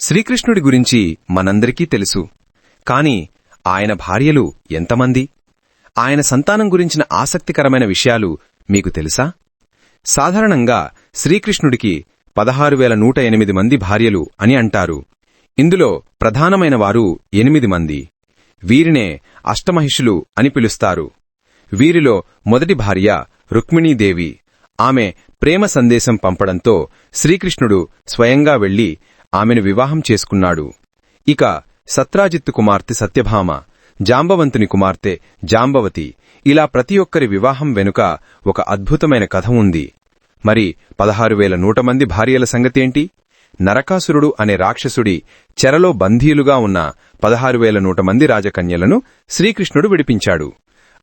శ్రీకృష్ణుడి గురించి మనందరికీ తెలుసు. కాని ఆయన భార్యలు ఎంతమంది? ఆయన సంతానం గురించిన ఆసక్తికరమైన విషయాలు మీకు తెలుసా? సాధారణంగా శ్రీకృష్ణుడికి పదహారు వేల నూట ఎనిమిది మంది భార్యలు అని అంటారు. ఇందులో ప్రధానమైన వారు ఎనిమిది మంది. వీరినే అష్టమహిషులు అని పిలుస్తారు. వీరిలో మొదటి భార్య రుక్మిణీదేవి. ఆమె ప్రేమ సందేశం పంపడంతో శ్రీకృష్ణుడు స్వయంగా వెళ్ళి ఆమెను వివాహం చేసుకున్నాడు. ఇక సత్రాజిత్తు కుమార్తె సత్యభామ జాంబవంతుని కుమార్తె జాంబవతి ఇలా ప్రతి ఒక్కరి వివాహం వెనుక ఒక అద్భుతమైన కథ ఉంది. మరి పదహారు వేల నూట మంది భార్యల సంగతేంటి? నరకాసురుడు అనే రాక్షసుడి చెరలో బంధీలుగా ఉన్న పదహారు వేల నూట మంది రాజకన్యలను శ్రీకృష్ణుడు విడిపించాడు.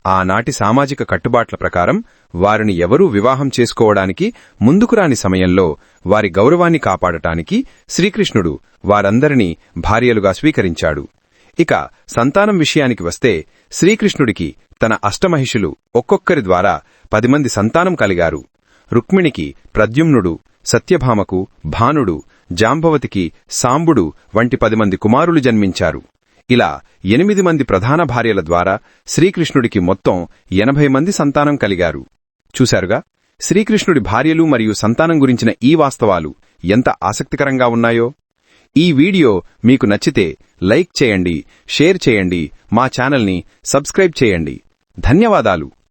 ఆనాటి సామాజిక కట్టుబాట్ల ప్రకారం వారిని ఎవరూ వివాహం చేసుకోవడానికి ముందుకు రాని సమయంలో వారి గౌరవాన్ని కాపాడటానికి శ్రీకృష్ణుడు వారందరినీ భార్యలుగా స్వీకరించాడు. ఇక సంతానం విషయానికి వస్తే శ్రీకృష్ణుడికి తన అష్టమహిషులు ఒక్కొక్కరి ద్వారా పది మంది సంతానం కలిగారు. రుక్మిణికి ప్రద్యుమ్నుడు సత్యభామకు భానుడు జాంబవతికి సాంబుడు వంటి పది మంది కుమారులు జన్మించారు. ఇలా ఎనిమిది మంది ప్రధాన భార్యల ద్వారా శ్రీకృష్ణుడికి మొత్తం ఎనభై మంది సంతానం కలిగారు. చూశారుగా శ్రీకృష్ణుడి భార్యలు మరియు సంతానం గురించిన ఈ వాస్తవాలు ఎంత ఆసక్తికరంగా ఉన్నాయో? ఈ వీడియో మీకు నచ్చితే లైక్ చేయండి షేర్ చేయండి మా ఛానల్ని సబ్స్క్రైబ్ చేయండి. ధన్యవాదాలు.